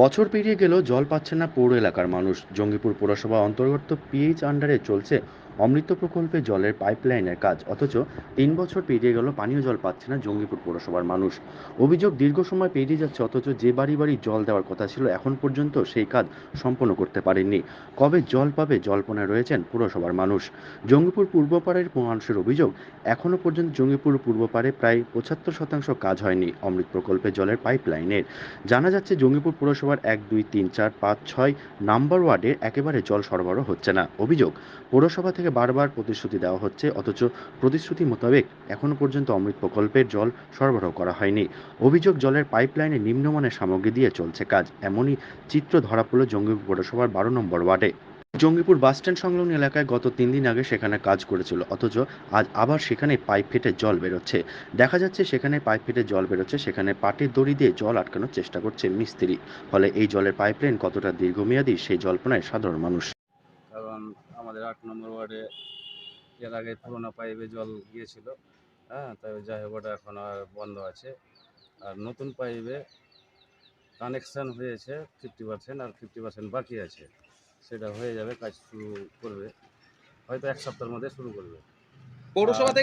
বছর পেরিয়ে গেলেও জল পাচ্ছে না পৌর এলাকার মানুষ। জঙ্গিপুর পৌরসভা অন্তর্গত পিএইচ আন্ডারে চলছে অমৃত প্রকল্পে জলের পাইপলাইনের কাজ, অথচ তিন বছর পেরিয়ে গেল, পানীয় জল পাচ্ছে না জঙ্গিপুর পৌরসভার মানুষ। অভিযোগ দীর্ঘ সময় পেরিয়ে যাচ্ছে, অথচ যে বাড়ি বাড়ি জল দেওয়ার কথা ছিল, এখন পর্যন্ত সেই কাজ সম্পন্ন করতে পারেননি। কবে জল পাবে, জল্পনায় রয়েছেন পুরসভার মানুষ। জঙ্গিপুর পূর্বপাড়ের মানুষের অভিযোগ এখনও পর্যন্ত জঙ্গিপুর পূর্বপাড়ে প্রায় পঁচাত্তর শতাংশ কাজ হয়নি অমৃত প্রকল্পে জলের পাইপলাইনের। জানা যাচ্ছে, জঙ্গিপুর পুরসভার এক, দুই, তিন, চার, পাঁচ, ছয় নাম্বার ওয়ার্ডে একেবারে জল সরবরাহ হচ্ছে না। অভিযোগ, পৌরসভা থেকে বারবার প্রতিশ্রুতি দেওয়া হচ্ছে, অথচ প্রতিশ্রুতি মোতাবেক এখনও পর্যন্ত অমৃত প্রকল্পের জল সরবরাহ করা হয়নি। অভিযোগ, জলের পাইপলাইনে নিম্নমানের সামগ্রী দিয়ে চলছে কাজ, এমনই চিত্র ধরা পড়ল জঙ্গিপুর পৌরসভার বারো নম্বর ওয়ার্ডে। জঙ্গিপুর বাসস্ট্যান্ড সংলগ্ন এলাকায় গত তিন দিন আগে সেখানে কাজ করেছিল, অথচ আজ আবার সেখানে পাইপ ফেটে জল বেরোচ্ছে। দেখা যাচ্ছে সেখানে পাইপ ফেটে জল বেরোচ্ছে, সেখানে পাটের দড়ি দিয়ে জল আটকানোর চেষ্টা করছে মিস্ত্রি। ফলে এই জলের পাইপলাইন কতটা দীর্ঘমেয়াদী, সেই জল্পনায় সাধারণ মানুষ। কারণ আমাদের আট নম্বর ওয়ার্ডে এর আগে পুরোনো পাইপে জল গিয়েছিল হ্যাঁ তবে যাই হোক ওটা এখন আর বন্ধ আছে। আর নতুন পাইপে কানেকশান হয়েছে ফিফটি পার্সেন্ট আর ফিফটি পার্সেন্ট বাকি আছে। সেটা হয়ে যাবে কাজ শুরু করবে হয়তো এক সপ্তাহের মধ্যে শুরু করবে। পৌরসভা